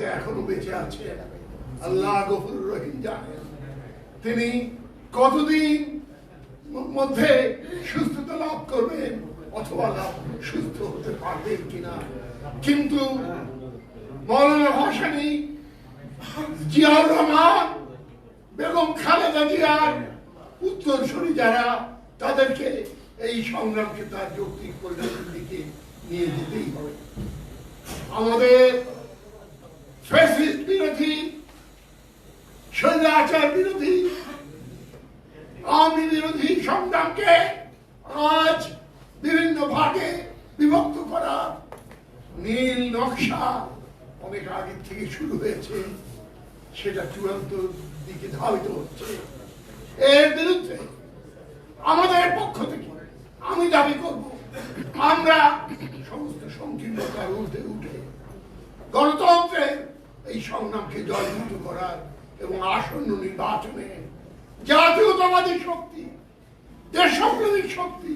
বলতে এখনও বেঁচে আছে। আল্লাহ গফুর রহিম জানেন তিনি কতদিন মধ্যে সুস্থতা লাভ করবেন অথবা লাভ সুস্থ হতে পারবেন কিনা? কিন্তু মৌলানা জিয়াউর রহমান, বেগম খালেদা জিয়ার উত্তরসূরি যারা, তাদেরকে এই সংগ্রামকে তার যৌক্তিক পরিণতির দিকে নিয়ে যেতেই হবে। আমাদের ফ্যাসিস্ট বিরোধী স্বৈরাচার বিরোধী, আওয়ামী বিরোধী সংগ্রামকে আজ বিভিন্ন ভাগে বিভক্ত করা নীল নকশা অনেক আগে থেকে শুরু হয়েছে, সেটা চূড়ান্ত দিকে ধাবিত হচ্ছে। এর বিরুদ্ধে আমাদের পক্ষ থেকে আমি দাবি করব, আমরা সমস্ত সংকীর্ণতার ঊর্ধ্বে উঠে গণতন্ত্রের এই সংগ্রামকে জয়যুক্ত করার এবং আসন্ন নির্বাচনে জাতীয়তাবাদী শক্তি, দেশপ্রেমিক শক্তি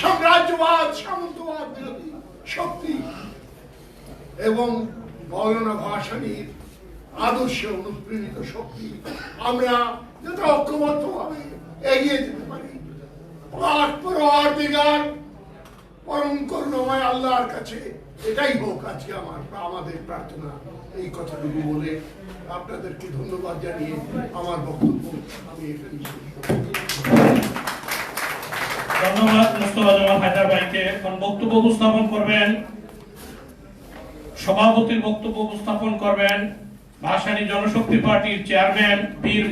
সাম্রাজ্যবাদ সামন্তবাদ বিরোধী শক্তি এবং মৌলানা ভাসানির আদর্শে অনুপ্রেরিত শক্তি, আমরা যাতে ঐক্যবদ্ধভাবে এগিয়ে যেতে পারি। পরম করুণাময় আল্লাহর কাছে এটাই হোক আজকে আমার, আমাদের প্রার্থনা, এই কথাটুকু বলে আপনাদেরকে ধন্যবাদ জানিয়ে আমার বক্তব্য আমি এখানে জনশক্তি পার্টির চেয়ারম্যান, বীর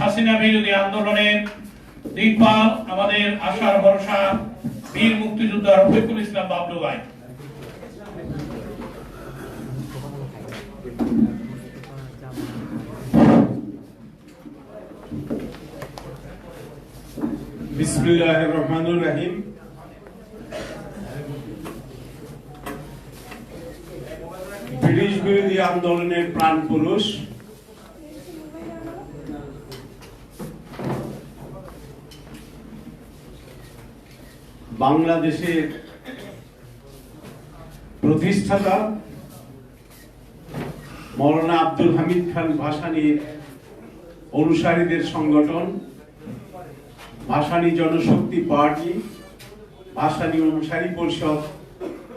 হাসিনা বিরোধী আন্দোলনের দিকপাল, আমাদের আশার ভরসা। বীর মুক্তিযোদ্ধা রফিকুল ইসলাম বাবলু ভাই। ব্রিটিশ বিরোধী আন্দোলনের প্রাণ পুরুষ বাংলাদেশের প্রতিষ্ঠাতা মৌলানা আব্দুল হামিদ খান ভাসানীর অনুসারীদের সংগঠন, ভাসানী জনশক্তি পার্টি, ভাসানী অনুসারী পরিষদ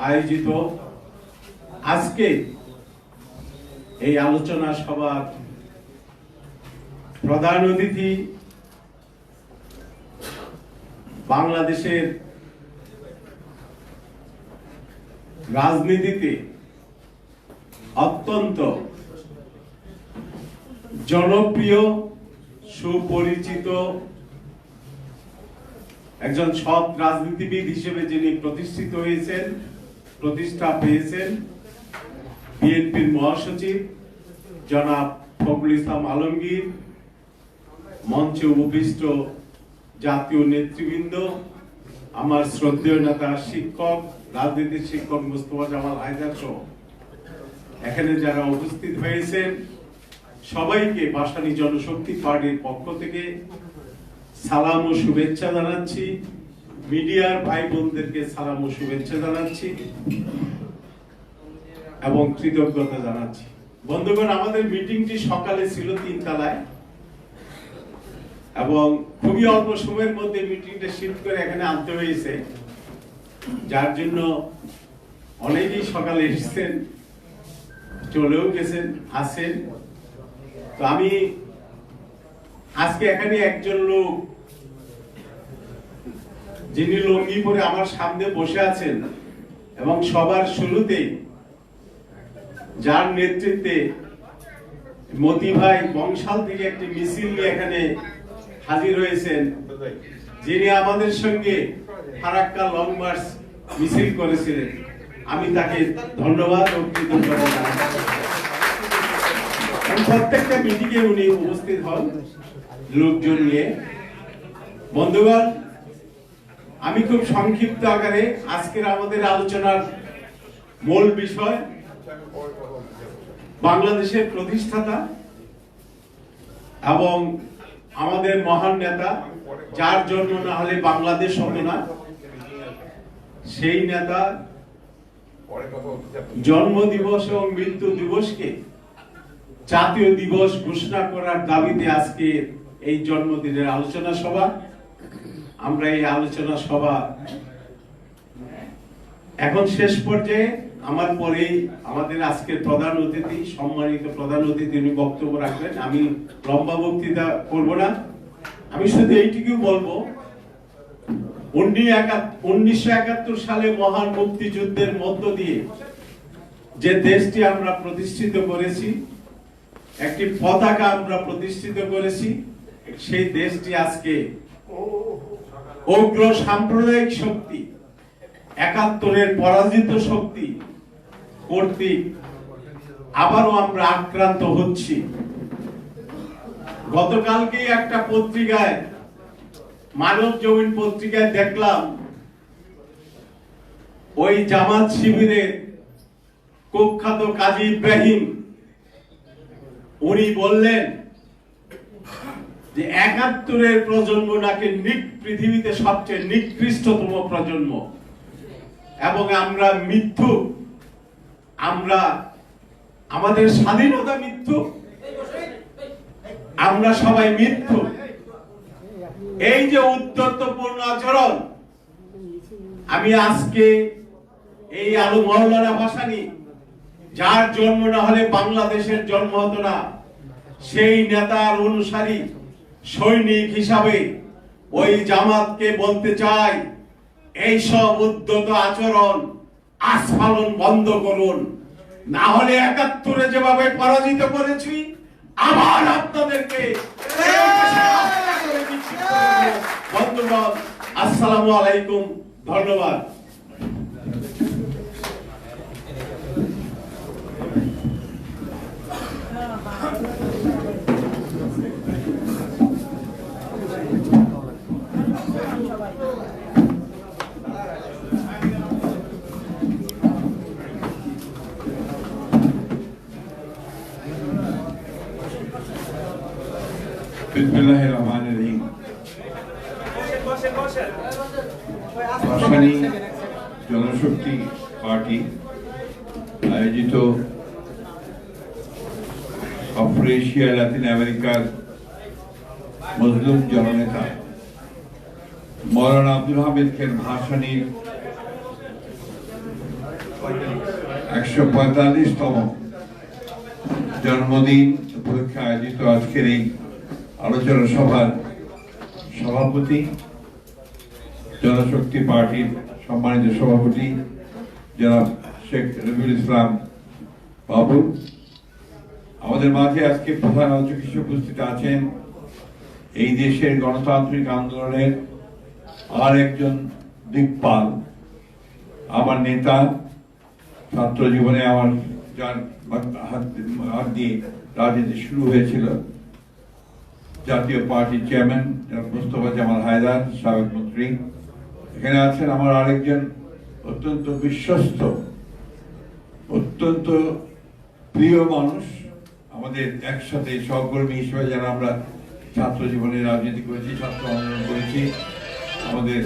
আয়োজিত। আজকে এই আলোচনা সভার প্রধান অতিথি বাংলাদেশের রাজনীতিতে অত্যন্ত জনপ্রিয়, সুপরিচিত একজন সৎ রাজনীতিবিদ হিসেবে যিনি প্রতিষ্ঠিত হয়েছেন, প্রতিষ্ঠা পেয়েছেন, বিএনপির মহাসচিব জনাব ফখরুল ইসলাম আলমগীর, মঞ্চে উপবিষ্ট জাতীয় নেতৃবৃন্দ আমার শ্রদ্ধেয় নেতা, শিক্ষক রাজনীতির শিক্ষক মুস্তফা জামাল হায়দার সহ। এখানে যারা উপস্থিত হয়েছেন, সবাইকে ভাসানী জনশক্তি পার্টির পক্ষ থেকে সালাম ও শুভেচ্ছা জানাচ্ছি। মিডিয়ার ভাই বোনদেরকে সালাম ও শুভেচ্ছা জানাচ্ছি এবং কৃতজ্ঞতা জানাচ্ছি। বন্ধুগণ, আমাদের মিটিংটি সকালে ছিল তিন তলায় এবং খুবই অল্প সময়ের মধ্যে মিটিংটা শিফট করে এখানে আনতে হয়েছে। যার জন্য অনেকেই সকালে এসেছেন, চলেও গেছেন আসেন তো আমি আজকে এখানে একজন লোক, যিনি লঙ্গি পরে আমার সামনে বসে আছেন এবং সবার শুরুতে যার নেতৃত্বে মতি ভাই বংশাল থেকে একটি মিছিল নিয়ে এখানে হাজির হয়েছেন। যিনি আমাদের সঙ্গে ফারাক্কা লং মার্চ মিছিল করেছিলেন। আমি তাকে ধন্যবাদ ও কৃতজ্ঞতা প্রত্যেকটা মিটিংয়ে উনি উপস্থিত হন লোকজন নিয়ে। বন্ধুগণ, আমি খুব সংক্ষিপ্ত আকারে আজকের আমাদের আলোচনার মূল বিষয় বাংলাদেশের প্রতিষ্ঠাতা এবং আমাদের মহান নেতা, যার জন্ম না হলে বাংলাদেশ হতো না, সেই নেতা। জন্ম দিবস এবং মৃত্যু দিবসকে জাতীয় দিবস ঘোষণা করার দাবিতে আজকে এই জন্মদিনের আলোচনা সভা আমরা এই আলোচনা সভা এখন শেষ পর্যায়ে আমার পরেই আমাদের আজকের প্রধান অতিথি, সম্মানিত প্রধান অতিথি উনি বক্তব্য রাখবেন। আমি লম্বা বক্তৃতা করব না। আমি শুধু এইটুকু বলব উনিশশো একাত্তর সালে মহান মুক্তিযুদ্ধের মধ্য দিয়ে যে দেশটি আমরা প্রতিষ্ঠিত করেছি, একটি পতাকা আমরা প্রতিষ্ঠিত করেছি, সেই দেশটি আজকে উগ্র সাম্প্রদায়িক শক্তি, একাত্তরের পরাজিত শক্তি কর্তৃক আবারও আমরা আক্রান্ত হচ্ছি। গতকালকেই একটা পত্রিকায়, মানব জমিন পত্রিকায় দেখলাম, ওই জামাত শিবিরের কুখ্যাত কাজী ইব্রাহিম, উনি বললেন যে একাত্তরের প্রজন্ম নাকি নিক- পৃথিবীতে সবচেয়ে নিকৃষ্টতম প্রজন্ম। এবং আমরা মিথ্যু আমরা আমাদের স্বাধীনতা মৃত্যু আমরা সবাই মৃত্যু এই যে উদ্যত্তপূর্ণ আচরণ, আমি আজকে এই আলু মহলানা ভাসানি যার জন্ম না হলে বাংলাদেশের জন্ম হতো না, সেই নেতার অনুসারী, সৈনিক হিসাবে ওই জামাতকে বলতে চাই এই সব উদ্যত আচরণ আস্ফালন বন্ধ করুন না হলে একাত্তরে যেভাবে পরাজিত করেছি, আবার আপনাদেরকে। বন্ধুগণ, আসসালামু আলাইকুম, ধন্যবাদ ভাসানী জনশক্তি পার্টি আয়োজিত আফ্রেশিয়া লাতিন আমেরিকার মজলুম জননেতা মৌলানা আব্দুল হামিদ খের ভাসানীর একশো পঁয়তাল্লিশতম জন্মদিন উপলক্ষে আয়োজিত আজকের এই আলোচনা সভার সভাপতি, জনশক্তি পার্টির সম্মানিত সভাপতি, জনাব শেখ রবিউল ইসলাম বাবু। আমাদের মাঝে আজকে প্রধান আলোচক হিসেবে উপস্থিত আছেন এই দেশের গণতান্ত্রিক আন্দোলনের আর একজন দিকপাল, আমার নেতা ছাত্র জীবনে আমার যার হাত দিয়ে রাজনীতি শুরু হয়েছিল। জাতীয় পার্টির চেয়ারম্যান মোস্তফা জামাল হায়দার, সাবেক মন্ত্রী। এখানে আছেন আমার আরেকজন অত্যন্ত বিশ্বস্ত, অত্যন্ত প্রিয় মানুষ, আমাদের একসাথে সহকর্মী হিসেবে যারা আমরা ছাত্র জীবনে রাজনীতি করেছি, ছাত্র আন্দোলন করেছি, আমাদের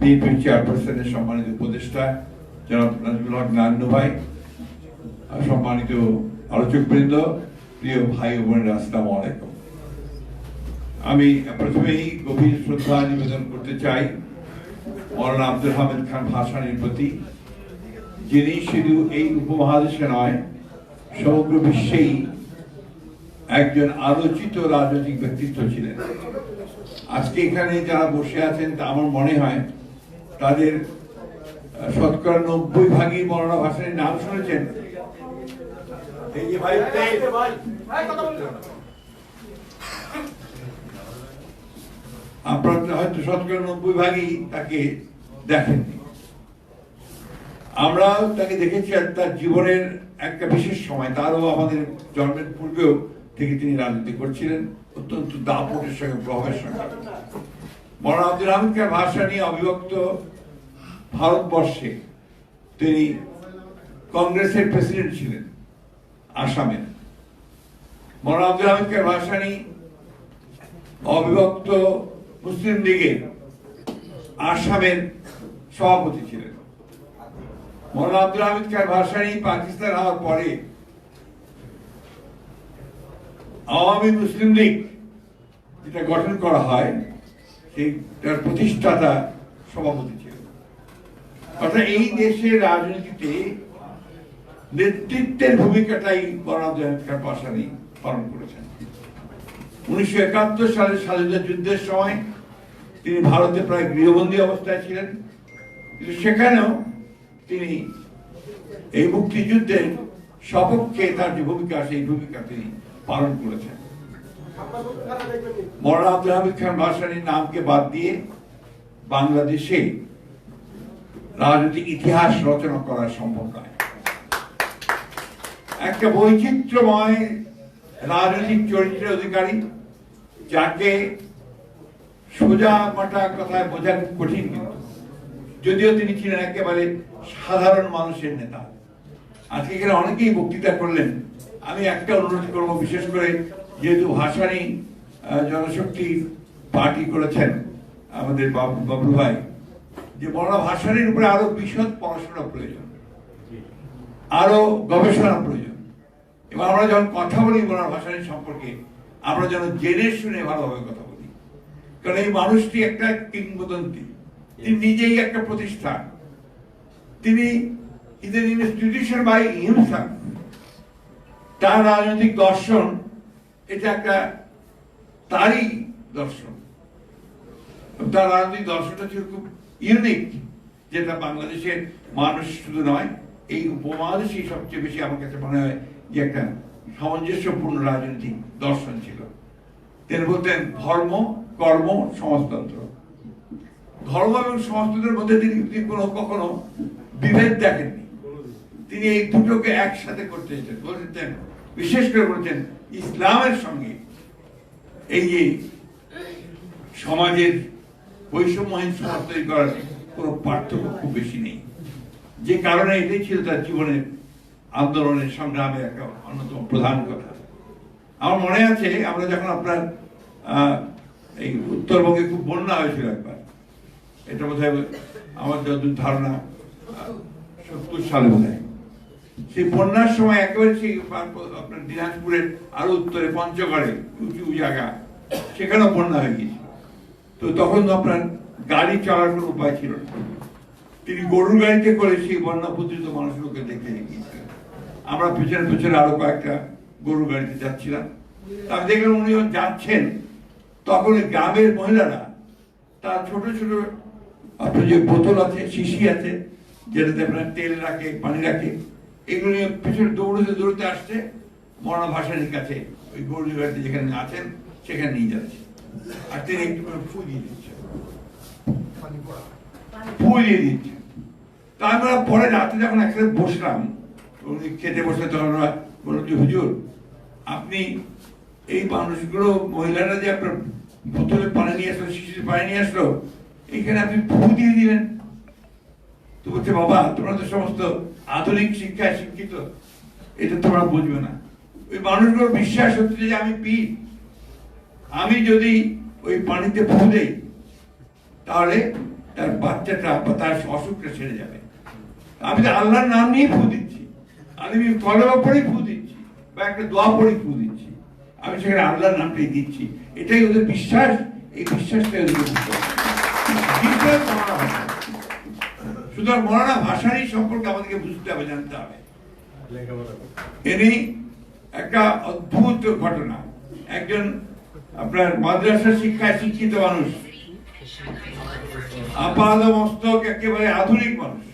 বিএনপি চেয়ারপারসনের সম্মানিত উপদেষ্টা, জনাব নাজমুল হক নান্নু ভাই সম্মানিত আলোচকবৃন্দ, প্রিয় ভাই ও বোনেরা, আসসালামু আলাইকুম। আমি প্রথমেই গভীর শ্রদ্ধা নিবেদন করতে চাই মৌলানা আব্দুল হামিদ খান ভাসানির প্রতি, যিনি শুধু এই উপমহাদেশে নয়, সমগ্র বিশ্বেই একজন আলোচিত রাজনৈতিক ব্যক্তিত্ব ছিলেন। আজকে এখানে যারা বসে আছেন তা আমার মনে হয় তাদের শতকরা নব্বই ভাগই মৌলানা ভাসানির নাম শুনেছেন। এই যে ভাই আপনারা হয়তো শতকরা নব্বই ভাগই তাকে দেখেননি। আমরা তাকে দেখেছি আর তার জীবনের একটা বিশেষ সময় তারও আমাদের জন্মের পূর্বেও থেকে তিনি রাজনীতি করছিলেন, অত্যন্ত দাপটের সঙ্গে, প্রভাবের সঙ্গে। মৌলানা আব্দুল হামিদ খান ভাষা নিয়ে অবিভক্ত ভারতবর্ষে তিনি কংগ্রেসের প্রেসিডেন্ট ছিলেন আসামের মৌলানা আব্দুল হামিদ খান ভাসানী অবিভক্ত মুসলিম লীগের আসামের সভাপতি ছিলেন। মৌলানা আব্দুল হামিদ খান ভাসানী পাকিস্তান হওয়ার পরে আওয়ামী মুসলিম লীগ যেটা গঠন করা হয় সেইটার প্রতিষ্ঠাতা সভাপতি ছিল অর্থাৎ এই দেশের রাজনীতিতে নেতৃত্বের ভূমিকাটাই মৌলানা আব্দুল হামিদ খান ভাসানী পালন করেছেন। উনিশশো একাত্তর সালে স্বাধীনতা যুদ্ধের সময় তিনি ভারতে প্রায় গৃহবন্দী অবস্থায় ছিলেন। কিন্তু সেখানেও তিনি এই মুক্তিযুদ্ধের সপক্ষে তার যে ভূমিকা, সেই ভূমিকা তিনি পালন করেছেন। মৌলানা আব্দুল হামিদ খান ভাসানীর নামকে বাদ দিয়ে বাংলাদেশে রাজনৈতিক ইতিহাস রচনা করা সম্ভব নয়। একটা বৈচিত্র্যময় রাজনৈতিক চরিত্রের অধিকারী, যাকে সোজা মাটা কথায় বোঝা কঠিন যদিও তিনি ছিলেন একেবারে সাধারণ মানুষের নেতা। আজকে এখানে অনেকেই বক্তৃতা করলেন। আমি একটা অনুরোধ করব বিশেষ করে যেহেতু ভাসানী জনশক্তি পার্টি করেছেন আমাদের বাবু ভাই, যে বড় ভাসানীর উপরে আরও বিশদ পড়াশোনা প্রয়োজন, আরও গবেষণা প্রয়োজন। এবং আমরা যখন কথা বলি বলার ভাষানী সম্পর্কে, আমরা যেন জেনে শুনে ভালোভাবে কথা কারণ এই মানুষটি একটা কিংবদন্তি। তিনি নিজেই একটা প্রতিষ্ঠান। তিনি is an institution by himself তার রাজনৈতিক দর্শন এটা একটা তারই দর্শন। তার রাজনৈতিক দর্শনটা ছিল খুব ইউনিক যেটা বাংলাদেশের মানুষ শুধু নয় এই উপমহাদেশেই সবচেয়ে বেশি আমার কাছে মনে হয় যে একটা সামঞ্জস্যপূর্ণ রাজনৈতিক দর্শন ছিল। তিনি বলতেন ধর্ম কর্ম, সমাজতন্ত্র। ধর্ম এবং সমাজতন্ত্রের মধ্যে তিনি কোনো কখনো বিভেদ দেখেননি। তিনি এই দুটোকে একসাথে করতে বলতেন বিশেষ করে বলছেন, ইসলামের সঙ্গে এই যে সমাজের বৈষম্যহীন সমাজ তৈরি করার কোনো পার্থক্য খুব বেশি নেই। যে কারণে এটাই ছিল তার জীবনের আন্দোলনের সংগ্রামের একটা অন্যতম প্রধান কথা। আমার মনে আছে, আমরা যখন আপনার এই উত্তরবঙ্গে খুব বন্যা হয়েছিল একবার। এটা বোধ আমার যতদূর ধারণা, সত্তর সালে বোধ সেই বন্যার সময় একেবারে সেই আপনার দিনাজপুরের আরও উত্তরে পঞ্চগড়ে, উঁচু জায়গা, সেখানেও বন্যা হয়ে গিয়েছিল। তো তখন তো আপনার গাড়ি চলার কোনো উপায় ছিল না। তিনি গরুর গাড়িতে করে সেই বন্যা পুত্রিত মানুষগুলোকে দেখে গিয়েছিলেন। আমরা পেছনে পেছনে আরও কয়েকটা গরুর গাড়িতে যাচ্ছিলাম। তা দেখলাম উনি যাচ্ছেন তখন গ্রামের মহিলারা, তার ছোট ছোট আপনার যে বোতল আছে, শিশি আছে, যেটাতে আপনার তেল রাখে, পানি রাখে, এগুলো নিয়ে পিছনে দৌড়তে দৌড়তে আসছে, মরণা ভাসানির কাছে, ওই গরুর গাড়িতে যেখানে আছেন, সেখানে নিয়ে যাচ্ছে। আর তিনি একটু করে ফু দিয়ে দিচ্ছেন ফু দিয়ে দিচ্ছেন তা আমরা পরে রাতে যখন একসাথে বসলাম, উনি খেতে বসলে তখন ওরা বলল যে, হুজুর, আপনি এই মানুষগুলো, মহিলারা যে আপনার বোতলে পানি নিয়ে আসলো, শিশির পানি নিয়ে আসলো। এখানে আপনি ফু দিয়ে দিলেন। তো বলছে, বাবা, তোমরা তো সমস্ত আধুনিক শিক্ষায় শিক্ষিত। এটা তোমরা বুঝবে না। ওই মানুষগুলোর বিশ্বাস হচ্ছে যে আমি পি আমি যদি ওই পানিতে ফু দেই, তাহলে তার বাচ্চাটা বা তার অসুখটা সেরে যাবে। আমি তো আল্লাহর নাম নিয়ে ফু দিচ্ছি। আমি কলমা পড়েই ফু দিচ্ছি বা একটা দোয়া পড়েই ফু দিচ্ছি। আমি সেখানে আল্লাহর নামটাই দিচ্ছি। এটাই ওদের বিশ্বাস, এই বিশ্বাসটাই ওদের মরানা ভাষা। সুতরাং মরানা ভাষারই সম্পর্কে আমাদেরকে বুঝতে হবে, জানতে হবে। ইনি একটা অদ্ভুত ঘটনা। একজন আপনার মাদ্রাসা শিক্ষায় শিক্ষিত মানুষ, আপাদ মস্তক একেবারে আধুনিক মানুষ,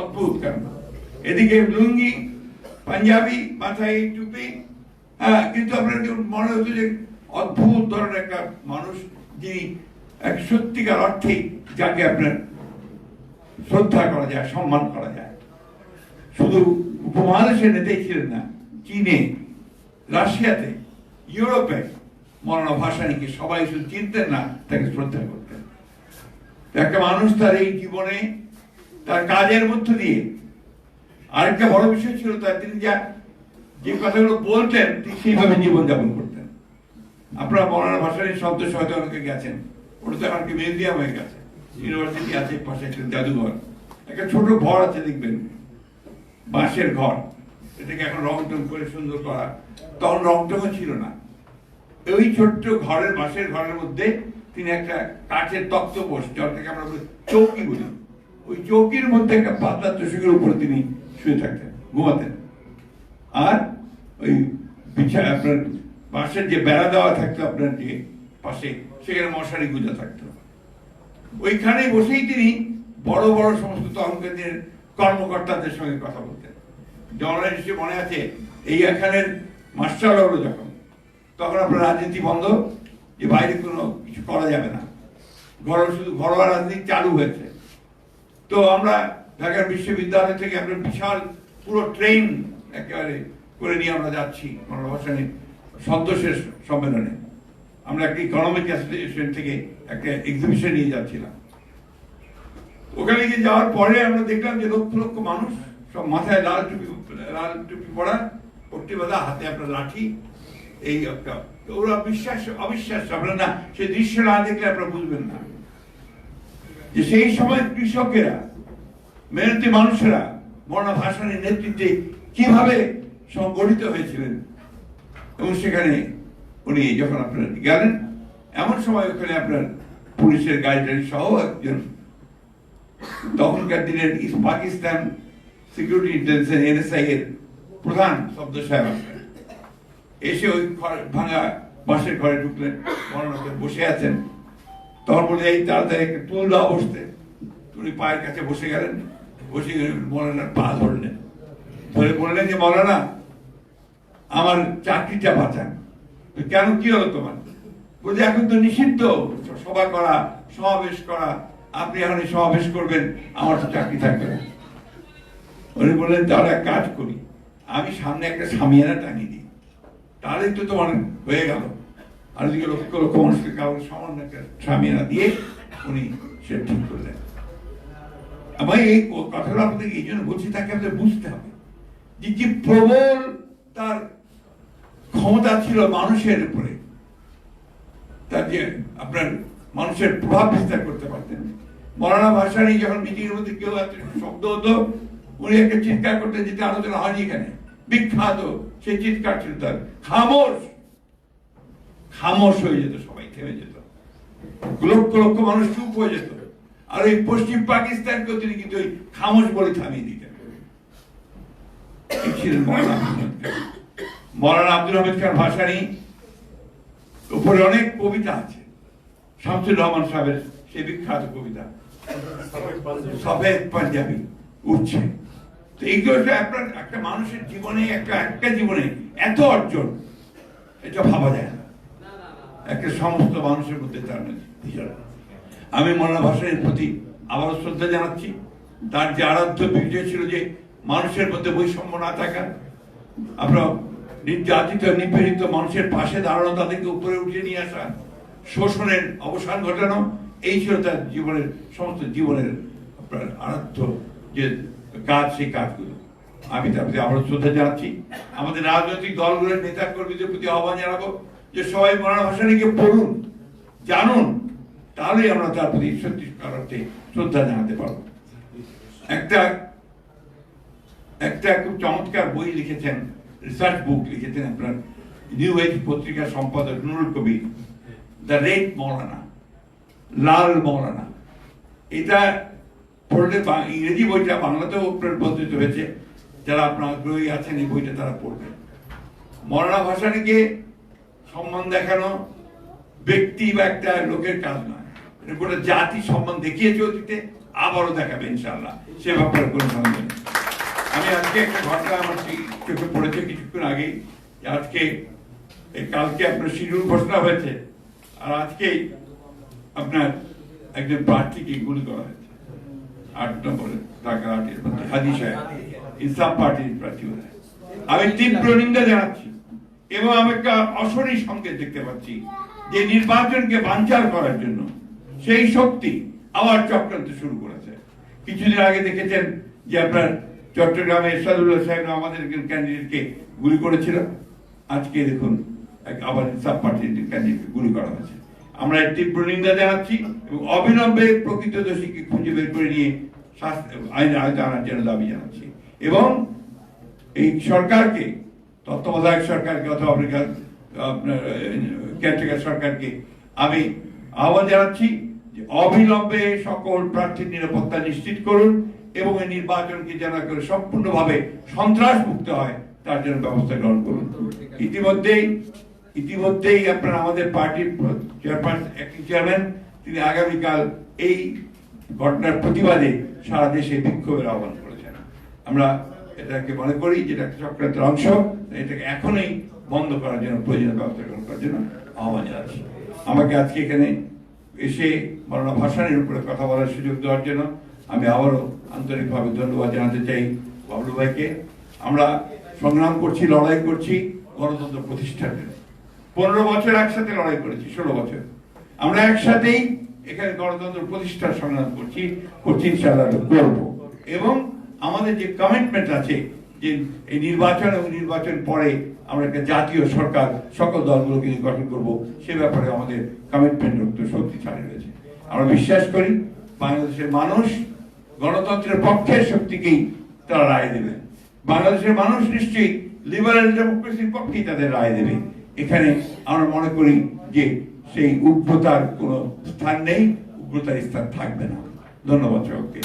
অদ্ভুত কারণ এদিকে লুঙ্গি, পাঞ্জাবি, মাথায় টুপি হ্যাঁ কিন্তু আপনার মনে হতো যে অদ্ভুত ধরনের একটা মানুষ যিনি এক সত্যিকার অর্থে যাকে আপনার শ্রদ্ধা করা যায়, সম্মান করা যায়। শুধু উপমহাদেশের নেতাই ছিলেন না, চীনে, রাশিয়াতে, ইউরোপে মরণা ভাষানীকে সবাই শুধু চিনতেন না, তাকে শ্রদ্ধা করতেন। একটা মানুষ তার এই জীবনে, তার কাজের মধ্য দিয়ে আরেকটা বড় বিষয় ছিল তার, তিনি যা যে কথাগুলো বলতেন, তিনি সেইভাবে জীবনযাপন করতেন। আপনারা মরানা ভাষার শব্দ হয়তো অনেকে গেছেন। ওটা তো এখন কি মিউজিয়াম হয়ে গেছে। ইউনিভার্সিটি আছে পাশে একটা জাদুঘর। একটা ছোট ঘর আছে, দেখবেন। বাঁশের ঘর। এটাকে এখন রং টং করে সুন্দর করা। তখন রং টংও ছিল না। ওই ছোট্ট ঘরের, বাঁশের ঘরের মধ্যে তিনি একটা কাঠের তক্ত বস যেটাকে আমরা চৌকি বলি। ওই চৌকির মধ্যে একটা পাতলা তোষকের উপরে তিনি শুয়ে থাকতেন, ঘুমাতেন। আর ওই বিছা আপনার বাঁশের যে বেড়া দেওয়া থাকতো আপনার যে পাশে, সেখানে মশারি গুজা থাকতো। ওইখানে বসেই তিনি বড় বড় সমস্ত তহংকারদের কর্মকর্তাদের সঙ্গে কথা বলতেন। জনরাল হিসেবে মনে আছে, এই এখানের মাস্টার হলো যখন, তখন আপনার রাজনীতি বন্ধ, যে বাইরে কোনো কিছু করা যাবে না। ঘরোয়া শুধু ঘরোয়া রাজনীতি চালু হয়েছে। তো আমরা ঢাকার বিশ্ববিদ্যালয় থেকে আমরা বিশাল পুরো ট্রেন একেবারে করে নিয়ে আমরা যাচ্ছি মনোভাষণী সদস্যের সম্মেলনে। আমরা একটা ইকোনমিক অ্যাসোসিয়েশন থেকে একটা এক্সিবিশন নিয়ে যাচ্ছিলাম। ওখানে গিয়ে যাওয়ার পরে আমরা দেখলাম যে লক্ষ লক্ষ মানুষ সব মাথায় লাল টুপি লাল টুপি পরা, পট্টি বাঁধা, হাতে আপনার লাঠি, এই ওরা বিশ্বাস, অবিশ্বাস আপনারা না, সেই দৃশ্য না দেখলে আপনারা বুঝবেন না। যে সেই সময় কৃষকেরা, মেহনতি মানুষেরা মরনা ভাষণের নেতৃত্বে কীভাবে সংগঠিত হয়েছিলেন এবং সেখানে উনি যখন আপনার গেলেন, এমন সময় ওখানে আপনার পুলিশের গাড়ি সহ একজন তখনকার দিনের পাকিস্তান সিকিউরিটি ইন্টেলিজেন্স এনএসআই এর প্রধান শব্দ সাহেব এসে ওই ভাঙা বাসের ঘরে ঢুকলেন মরণকে বসে আছেন। তখন বলে এই তাড়াতাড়ি একটা টুল দাও বসতে। উনি পায়ের কাছে বসে গেলেন, বসে গেলে মৌলানার পা ধরলেন। ধরে বললেন যে, মৌলানা আমার চাকরিটা বাঁচান। কেন কি হলো তোমার? বলছে, এখন তো নিষিদ্ধ। সভা করা, সমাবেশ করা, আপনি এখন সমাবেশ করবেন, আমার তো চাকরি থাকবে না। উনি বললেন তাহলে এক কাজ করি। আমি সামনে একটা সামিয়ানা টানিয়ে দিই। তাহলেই তো তোমার হয়ে গেল। আর ওদিকে লক্ষ লক্ষ মানুষকে কাউকে সামান্য একটা সামিয়ানা দিয়ে উনি সে ঠিক করলেন। আমি এই কথাটা আপনাদের এই জন্য বলছি, তাকে আপনাদের বুঝতে হবে। যে প্রবল তার ক্ষমতা ছিল মানুষের উপরে। তার যে আপনার মানুষের প্রভাব বিস্তার করতে পারতেন। মরানা ভাষারই যখন মিটিং এর মধ্যে কেউ এত শব্দ হতো, উনি একটা চিৎকার করতেন যেটা আলোচনা হয়নি এখানে। বিখ্যাত সেই চিৎকার ছিল তার। খামোশ! খামোশ হয়ে যেত, সবাই থেমে যেত। লক্ষ লক্ষ মানুষ চুপ হয়ে যেত। আর ওই পশ্চিম পাকিস্তানকেও তিনি কিন্তু ওই খামোশ বলে থামিয়ে দিতেন। ছিলেন খান। মৌলানা আব্দুল হামিদ খান ভাষারই উপরে অনেক কবিতা আছে। শামসুর রহমান সাহেবের সেই বিখ্যাত কবিতা। সফেদ পাঞ্জাবি উঠছে তো এইগুলো একটা মানুষের জীবনে, একটা একটা জীবনে এত অর্জন, এটা ভাবা যায় না। একটা সমস্ত মানুষের মধ্যে তার আমি মৌলানা ভাসানের প্রতি আবারও শ্রদ্ধা জানাচ্ছি। তার যে আরাধ্য বিজয় ছিল যে মানুষের মধ্যে বৈষম্য না থাকা আমরা নির্যাতিত, নিপীড়িত মানুষের পাশে দাঁড়ানো, তাদেরকে উপরে উঠিয়ে নিয়ে আসা, শোষণের অবসান ঘটানো, এই ছিল তার জীবনের, সমস্ত জীবনের আরাধ্য যে কাজ, সেই কাজগুলো। আমি তার প্রতি আবারও শ্রদ্ধা জানাচ্ছি। আমাদের রাজনৈতিক দলগুলোর নেতা কর্মীদের প্রতি আহ্বান জানাব যে সবাই মরানা ভাষানীকে পড়ুন, জানুন, তাহলেই আমরা তার প্রতি সত্যিকার অর্থে শ্রদ্ধা জানাতে পারব। একটা একটা খুব চমৎকার বই লিখেছেন রিসার্চ বুক লিখেছেন আপনার নিউ এজ পত্রিকার সম্পাদক নুরুল কবির। দ্য রেড মৌলানা লাল মৌলানা এটা পড়লে ইংরেজি বইটা বাংলাতেও প্রবর্তিত হয়েছে। যারা আপনার আগ্রহী আছেন এই বইটা তারা পড়বেন মৌলানা ভাষাটিকে সম্মান দেখানো ব্যক্তি বা একটা লোকের কাজ নয়। গোটা জাতি সম্মান দেখিয়েছে অতীতে, আবারও দেখাবে ইনশাল্লাহ সে ব্যাপারে কোনো সন্দেহ নেই। আমি আজকে একটা আমার চোখে পড়েছে কিছুক্ষণ আগেই। আজকে কালকে আপনার শিডিউল ঘোষণা হয়েছে। আর আজকেই আপনার একজন প্রার্থীকে গুলি করা হয়েছে। আট নম্বরে ঢাকা আটের মধ্যে হাজি সাহেব। ইসলাম পার্টির প্রার্থী হয়ে। আমি তীব্র নিন্দা জানাচ্ছি এবং আমি একটা অশনি সংকেত দেখতে পাচ্ছি যে নির্বাচনকে বাঞ্চাল করার জন্য সেই শক্তি আবার চক্রান্ত শুরু করেছে। কিছুদিন আগে দেখেছেন যে আপনার চট্টগ্রামে এরশাদুল্লাহ সাহেব আমাদের ক্যান্ডিডেটকে গুলি করেছিল। আজকে দেখুন আবার সাব পার্টির ক্যান্ডিডেটকে গুলি করা হয়েছে। আমরা তীব্র নিন্দা জানাচ্ছি এবং অবিলম্বে প্রকৃত দোষীকে খুঁজে বের করে নিয়ে আইন আয়তে আনার জন্য দাবি জানাচ্ছি। এবং এই সরকারকে, তত্ত্বাবধায়ক সরকারকে অথবা আপনার কেয়ারটেকার সরকারকে আমি আহ্বান জানাচ্ছি অবিলম্বে সকল প্রার্থীর নিরাপত্তা নিশ্চিত করুন এবং এই নির্বাচনকে যেন করে সম্পূর্ণভাবে সন্ত্রাস মুক্ত হয়, তার জন্য ব্যবস্থা গ্রহণ করুন। ইতিমধ্যেই ইতিমধ্যেই আপনার আমাদের পার্টির চেয়ারপারসন অ্যাক্টিং চেয়ারম্যান তিনি আগামীকাল এই ঘটনার প্রতিবাদে সারা দেশে বিক্ষোভের আহ্বান করেছেন। আমরা এটাকে মনে করি যেটা একটা চক্রান্তের অংশ, এটাকে এখনই বন্ধ করার জন্য প্রয়োজনীয় ব্যবস্থা গ্রহণ করার জন্য আহ্বান জানাচ্ছি। আমাকে আজকে এখানে এসে মরণা ভাষণের উপরে কথা বলার সুযোগ দেওয়ার জন্য আমি আবারও আন্তরিকভাবে ধন্যবাদ জানাতে চাই বাবলু ভাইকে। আমরা সংগ্রাম করছি, লড়াই করছি গণতন্ত্র প্রতিষ্ঠার জন্য। পনেরো বছর একসাথে লড়াই করেছি, ষোলো বছর। আমরা একসাথেই এখানে গণতন্ত্র প্রতিষ্ঠার সংগ্রাম করছি করছি, ইনশাআল্লাহ করব। এবং আমাদের যে কমিটমেন্ট আছে যে এই নির্বাচন এবং নির্বাচন পরে আমরা একটা জাতীয় সরকার, সকল দলগুলোকে গঠন করব, সে ব্যাপারে আমাদের কমিটমেন্ট শক্তিশালী রয়েছে। আমরা বিশ্বাস করি বাংলাদেশের মানুষ গণতন্ত্রের পক্ষের শক্তিকেই তারা রায় দেবে। বাংলাদেশের মানুষ নিশ্চয়ই লিবারেল ডেমোক্রেসির পক্ষেই তাদের রায় দেবে। এখানে আমরা মনে করি যে সেই উগ্রতার কোনো স্থান নেই, উগ্রতার স্থান থাকবে না। ধন্যবাদ সকলকে।